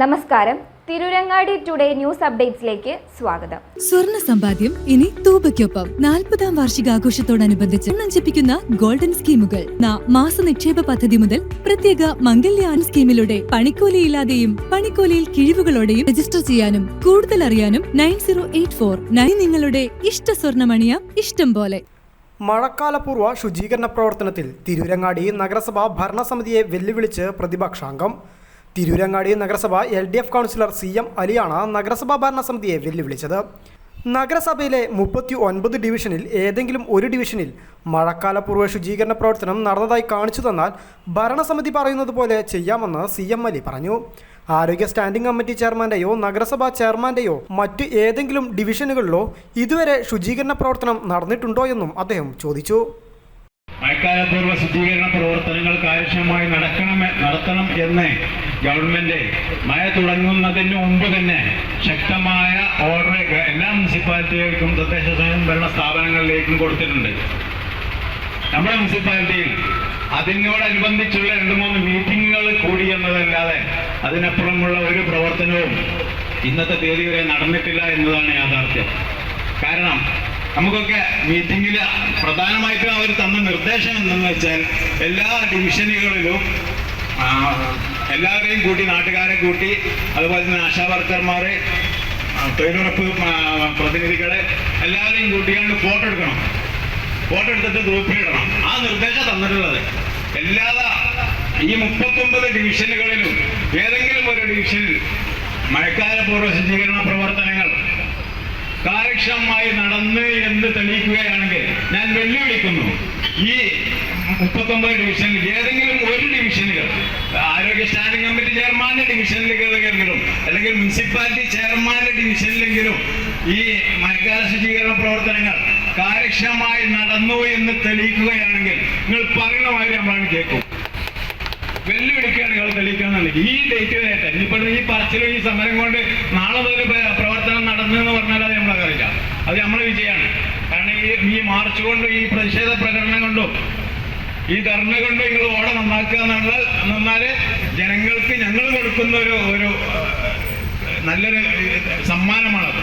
നമസ്കാരം. Tirurangadi today news അപ്ഡേറ്റ്സിലേക്ക് സ്വാഗതം. സ്വർണ സമ്പാദ്യം ഇനി തൂബയ്ക്കൊപ്പം. നാൽപ്പതാം വാർഷികാഘോഷത്തോടനുബന്ധിച്ച് നഞ്ചിപ്പിക്കുന്ന ഗോൾഡൻ സ്കീമുകൾ. ന മാസ നിക്ഷേപ പദ്ധതി മുതൽ പ്രത്യേക മംഗല്യാൻ സ്കീമിലൂടെ പണിക്കൂലിയില്ലാതെയും പണിക്കൂലിയിൽ കിഴിവുകളോടെയും രജിസ്റ്റർ ചെയ്യാനും കൂടുതൽ അറിയാനും nine zero eight four nine നിങ്ങളുടെ ഇഷ്ട സ്വർണമണിയ ഇഷ്ടം പോലെ. മഴക്കാലപൂർവ ശുചീകരണ പ്രവർത്തനത്തിൽ തിരുരങ്ങാടി നഗരസഭാ ഭരണസമിതിയെ വെല്ലുവിളിച്ച് പ്രതിപക്ഷാംഗം. തിരൂരങ്ങാടി നഗരസഭ L D F councillor C M അലിയാണ് നഗരസഭാ ഭരണസമിതിയെ വെല്ലുവിളിച്ചത്. നഗരസഭയിലെ മുപ്പത്തി ഒൻപത് ഡിവിഷനിൽ ഏതെങ്കിലും ഒരു ഡിവിഷനിൽ മഴക്കാലപൂർവ ശുചീകരണ പ്രവർത്തനം നടന്നതായി കാണിച്ചു തന്നാൽ ഭരണസമിതി പറയുന്നത് പോലെ ചെയ്യാമെന്ന് സി എം അലി പറഞ്ഞു. ആരോഗ്യ സ്റ്റാൻഡിംഗ് കമ്മിറ്റി ചെയർമാന്റെയോ നഗരസഭാ ചെയർമാന്റെയോ മറ്റ് ഏതെങ്കിലും ഡിവിഷനുകളിലോ ഇതുവരെ ശുചീകരണ പ്രവർത്തനം നടന്നിട്ടുണ്ടോ എന്നും അദ്ദേഹം ചോദിച്ചു. മഴക്കാലപൂർവ ശുദ്ധീകരണ പ്രവർത്തനങ്ങൾ കാര്യക്ഷമമായി നടക്കണം നടത്തണം എന്ന് ഗവൺമെന്റ് മഴ തുടങ്ങുന്നതിന് മുമ്പ് തന്നെ ശക്തമായ ഓർഡർ എല്ലാ മുനിസിപ്പാലിറ്റികൾക്കും തദ്ദേശ സ്വയംഭരണ സ്ഥാപനങ്ങളിലേക്കും കൊടുത്തിട്ടുണ്ട്. നമ്മുടെ മുനിസിപ്പാലിറ്റിയിൽ അതിനോടനുബന്ധിച്ചുള്ള രണ്ട് മൂന്ന് മീറ്റിങ്ങുകൾ കൂടി എന്നതല്ലാതെ അതിനപ്പുറമുള്ള ഒരു പ്രവർത്തനവും ഇന്നത്തെ തീയതി വരെ നടന്നിട്ടില്ല എന്നതാണ് യാഥാർത്ഥ്യം. കാരണം നമുക്കൊക്കെ മീറ്റിംഗിൽ പ്രധാനമായിട്ടും അവർ തന്ന നിർദ്ദേശം എന്തെന്ന് വെച്ചാൽ എല്ലാ ഡിവിഷനുകളിലും എല്ലാവരെയും കൂട്ടി നാട്ടുകാരെ കൂട്ടി അതുപോലെ തന്നെ ആശാവർക്കർമാരെ തൊഴിലുറപ്പ് പ്രതിനിധികളെ എല്ലാവരെയും കൂട്ടിക്കൊണ്ട് ഫോട്ടോ എടുക്കണം. ഫോട്ടോ എടുത്തിട്ട് ഗ്രൂപ്പിലിടണം ആ നിർദ്ദേശം തന്നിട്ടുള്ളത്. എല്ലാ ഈ മുപ്പത്തൊമ്പത് ഡിവിഷനുകളിലും ഏതെങ്കിലും ഒരു ഡിവിഷനിൽ മഴക്കാലപൂർവ ശുചീകരണ പ്രവർത്തനങ്ങൾ കാര്യക്ഷമമായി നടന്ന് എന്ന് വെല്ലുവിളിക്കുന്നു ഈ മുപ്പത്തൊമ്പത് ഡിവിഷനിൽ ഏതെങ്കിലും ഒരു ഡിവിഷനുകൾ ആരോഗ്യ സ്റ്റാൻഡിംഗ് കമ്മിറ്റി ചെയർമാന്റെ ഡിവിഷനിലെങ്കിലും അല്ലെങ്കിൽ മുനിസിപ്പാലിറ്റി ചെയർമാന്റെ ഡിവിഷനിലെങ്കിലും ഈ മഴക്കാല ശുചീകരണ പ്രവർത്തനങ്ങൾ കാര്യക്ഷമമായി നടന്നു എന്ന് തെളിയിക്കുകയാണെങ്കിൽ നിങ്ങൾ പറയുന്ന മാതിരി നമ്മളാണ് കേൾക്കും. വെല്ലുവിളിക്കുകയാണ് നിങ്ങൾ തെളിയിക്കാന്നുണ്ടെങ്കിൽ ഈ ഡേറ്റ് വരെയായിട്ട് ഇനിയിപ്പോൾ ഈ പറച്ചിലും ഈ സമരം കൊണ്ട് നാളെ മുതൽ പ്രവർത്തനം നടന്നു എന്ന് പറഞ്ഞാൽ അത് നമ്മളറിയില്ല അത് നമ്മളെ വിജയമാണ്. ഈ ഈ മാർച്ച് കൊണ്ടും ഈ പ്രതിഷേധ പ്രകടനം കൊണ്ടും. ഈ ധർണ കൊണ്ട് നിങ്ങൾ ഓട നന്നാക്കുക എന്നാൽ എന്നാൽ ജനങ്ങൾക്ക് ഞങ്ങൾ കൊടുക്കുന്ന ഒരു ഒരു നല്ലൊരു സമ്മാനമാണത്.